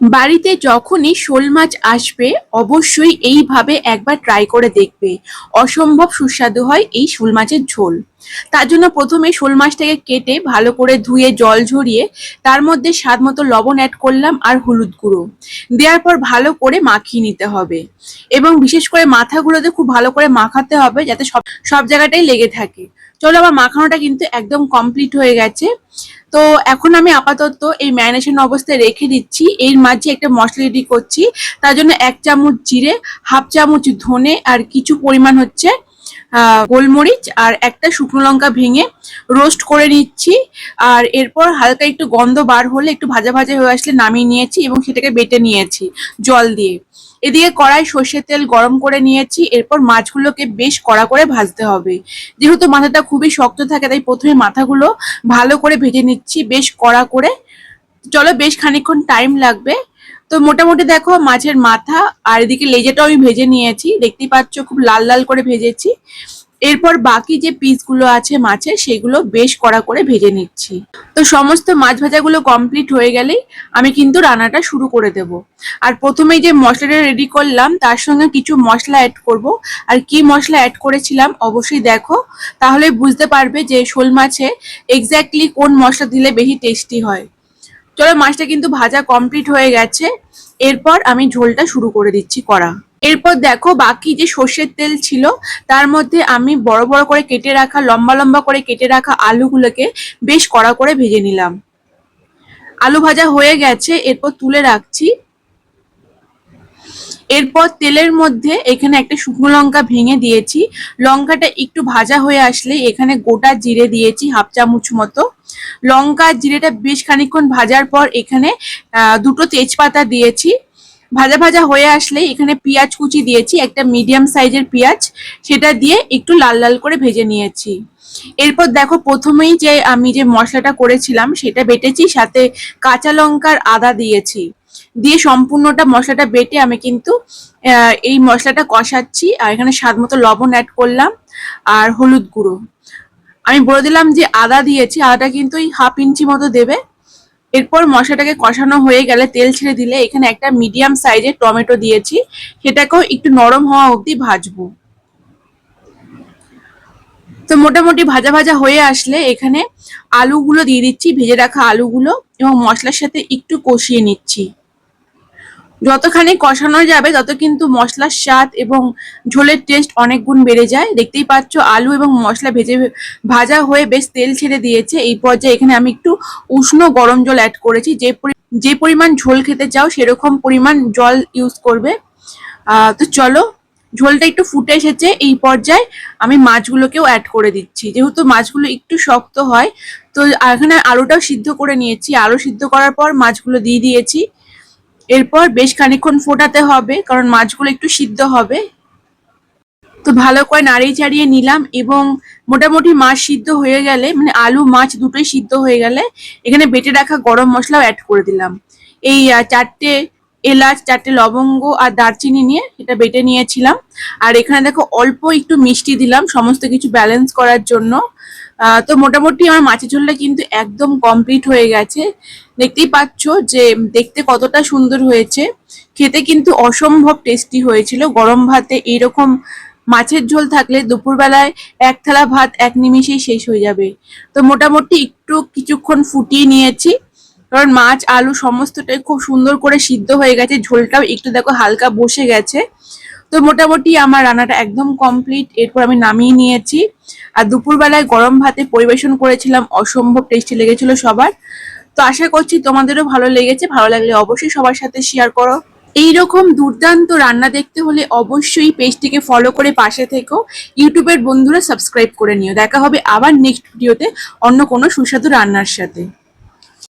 বাড়িতে যখনই শোল মাছ আসবে, অবশ্যই এইভাবে একবার ট্রাই করে দেখবে। অসম্ভব সুস্বাদু হয় এই শোল মাছের ঝোল। তার জন্য প্রথমে শোল মাছটাকে কেটে ভালো করে ধুয়ে, জল ঝরিয়ে তার মধ্যে স্বাদ মতো লবণ অ্যাড করলাম আর হলুদ গুঁড়ো। দেওয়ার পর ভালো করে মাখিয়ে নিতে হবে। এবং বিশেষ করে মাথাগুলোতে খুব ভালো করে মাখাতে হবে যাতে সব সব জায়গাটাই লেগে থাকে। চলো আমার মাখানোটা কিন্তু একদম কমপ্লিট হয়ে গেছে। তো এখন আমি আপাতত এই ম্যারিনেশন অবস্থায় রেখে দিচ্ছি। এর মাঝে একটা মশলা রেডি করছি। তার জন্য এক চামচ জিরে, হাফ চামচ ধনে আর কিছু পরিমাণ হচ্ছে গোলমরিচ আর একটা শুকনো লঙ্কা ভেঙে রোস্ট করে নিচ্ছি। আর এরপর হালকা একটু গন্ধ বার হলে একটু ভাজা ভাজা হয়ে আসলে নামিয়ে নিয়েছি এবং সেটাকে বেটে নিয়েছি জল দিয়ে। এদিকে কড়াই সর্ষের তেল গরম করে নিয়েছি, এরপর মাছগুলোকে বেশ কড়া করে ভাজতে হবে। যেহেতু মাথাটা খুবই শক্ত থাকে, তাই প্রথমে মাথাগুলো ভালো করে ভেজে নিচ্ছি, বেশ কড়া করে। চলো, বেশ খানিকক্ষণ টাইম লাগবে। তো মোটামুটি দেখো মাছের মাথা, আর এদিকে লেজাটাও আমি ভেজে নিয়েছি। দেখতেই পাচ্ছ খুব লাল লাল করে ভেজেছি। এরপর বাকি যে পিসগুলো আছে মাছের, সেগুলো বেশ কড়া করে ভেজে নিচ্ছি। তো সমস্ত মাছ ভাজাগুলো কমপ্লিট হয়ে গেলেই আমি কিন্তু রান্নাটা শুরু করে দেব। আর প্রথমে যে মশলাটা রেডি করলাম, তার সঙ্গে কিছু মশলা অ্যাড করব। আর কি মশলা অ্যাড করেছিলাম অবশ্যই দেখো, তাহলে বুঝতে পারবে যে শোল মাছে এক্স্যাক্টলি কোন মশলা দিলে বেশি টেস্টি হয়। চলো মাছটা কিন্তু ভাজা কমপ্লিট হয়ে গেছে। এরপর আমি ঝোলটা শুরু করে দিচ্ছি করা এরপর দেখো বাকি যে সর্ষের তেল ছিল, তার মধ্যে আমি বড় বড় করে কেটে রাখা, লম্বা লম্বা করে কেটে রাখা আলুগুলোকে বেশ কড়া করে ভেজে নিলাম। আলু ভাজা হয়ে গেছে, এরপর তুলে রাখছি। এরপর তেলের মধ্যে এখানে একটা শুকনো লঙ্কা ভেঙে দিয়েছি। লঙ্কাটা একটু ভাজা হয়ে আসলে এখানে গোটা জিরে দিয়েছি, হাফ চামচ মতো। লঙ্কা জিরেটা বেশ খানিকক্ষণ ভাজার পর এখানে দুটো তেজপাতা দিয়েছি। ভাজা ভাজা হয়ে আসলে এখানে পেঁয়াজ কুচি দিয়েছি, একটা মিডিয়াম সাইজের পেঁয়াজ। সেটা দিয়ে একটু লাল লাল করে ভেজে নিয়েছি। এরপর দেখো, প্রথমেই যে আমি যে মশলাটা করেছিলাম, সেটা বেটেছি, সাথে কাঁচা লঙ্কার আদা দিয়েছি। দিয়ে সম্পূর্ণটা মশলাটা বেটে আমি কিন্তু এই মশলাটা কষাচ্ছি, আর এখানে স্বাদ মতো লবণ অ্যাড করলাম, আর হলুদ গুঁড়ো। আমি বলে দিলাম যে আদা দিয়েছি, আদাটা কিন্তু এই হাফ ইঞ্চি মতো দেবে। এরপর মশলাটাকে কষানো হয়ে গেলে তেল ছেড়ে দিলে এখানে একটা মিডিয়াম সাইজের টমেটো দিয়েছি। সেটাকেও একটু নরম হওয়া অবধি ভাজবো। তো মোটামুটি ভাজা ভাজা হয়ে আসলে এখানে আলুগুলো দিয়ে দিচ্ছি, ভেজে রাখা আলুগুলো এবং মশলার সাথে একটু কষিয়ে নিচ্ছি। যতখানি কষানো যাবে, তত কিন্তু মশলার স্বাদ এবং ঝোলের টেস্ট অনেক গুণ বেড়ে যায়। দেখতেই পাচ্ছ, আলু এবং মশলা ভেজে ভাজা হয়ে বেশ তেল ছেড়ে দিয়েছে। এই পর্যায়ে এখানে আমি একটু উষ্ণ গরম জল অ্যাড করেছি। যে যে পরিমাণ ঝোল খেতে চাও, সেরকম পরিমাণ জল ইউজ করবে। তো চলো, ঝোলটা একটু ফুটে এসেছে। এই পর্যায়ে আমি মাছগুলোকেও অ্যাড করে দিচ্ছি। যেহেতু মাছগুলো একটু শক্ত হয়, তো এখানে আলুটাও সিদ্ধ করে নিয়েছি। আলু সিদ্ধ করার পর মাছগুলো দিয়ে দিয়েছি। এরপর বেশ খানিকক্ষণ ফোটাতে হবে, কারণ মাছগুলো একটু সিদ্ধ হবে। তো ভালো করে নাড়িয়ে চাড়িয়ে নিলাম এবং মোটামুটি মাছ সিদ্ধ হয়ে গেলে মানে আলু, মাছ দুটোই সিদ্ধ হয়ে গেলে এখানে বেটে রাখা গরম মশলাও অ্যাড করে দিলাম। এই চারটে এলাচ, চারটে লবঙ্গ আর দারচিনি নিয়ে এটা বেটে নিয়েছিলাম। আর এখানে দেখো অল্প একটু মিষ্টি দিলাম, সমস্ত কিছু ব্যালেন্স করার জন্য। তো মোটামুটি আমার মাছের ঝোলটা কিন্তু একদম কমপ্লিট হয়ে গেছে। দেখতেই পাচ্ছ যে দেখতে কতটা সুন্দর হয়েছে। খেতে কিন্তু অসম্ভব টেস্টি হয়েছিল। গরম ভাতে এইরকম মাছের ঝোল থাকলে দুপুরবেলায় এক থালা ভাত, এক নিমিষেই শেষ হয়ে যাবে। তো মোটামুটি একটু কিছুক্ষণ ফুটিয়ে নিয়েছি। কারণ মাছ, আলু সমস্তটাই খুব সুন্দর করে সিদ্ধ হয়ে গেছে। ঝোলটাও একটু দেখো হালকা বসে গেছে। তো মোটামুটি আমার রান্নাটা একদম কমপ্লিট এরপর আমি নামিয়ে নিয়েছি। আর দুপুরবেলায় গরম ভাতে পরিবেশন করেছিলাম, অসম্ভব টেস্টি লেগেছিল সবার। তো আশা করছি তোমাদেরও ভালো লেগেছে। ভালো লাগলে অবশ্যই সবার সাথে শেয়ার করো। এইরকম দুর্দান্ত রান্না দেখতে হলে অবশ্যই পেজটিকে ফলো করে পাশে থেকো। ইউটিউবের বন্ধুরা সাবস্ক্রাইব করে নিও। দেখা হবে আবার নেক্সট ভিডিওতে অন্য কোনো সুস্বাদু রান্নার সাথে।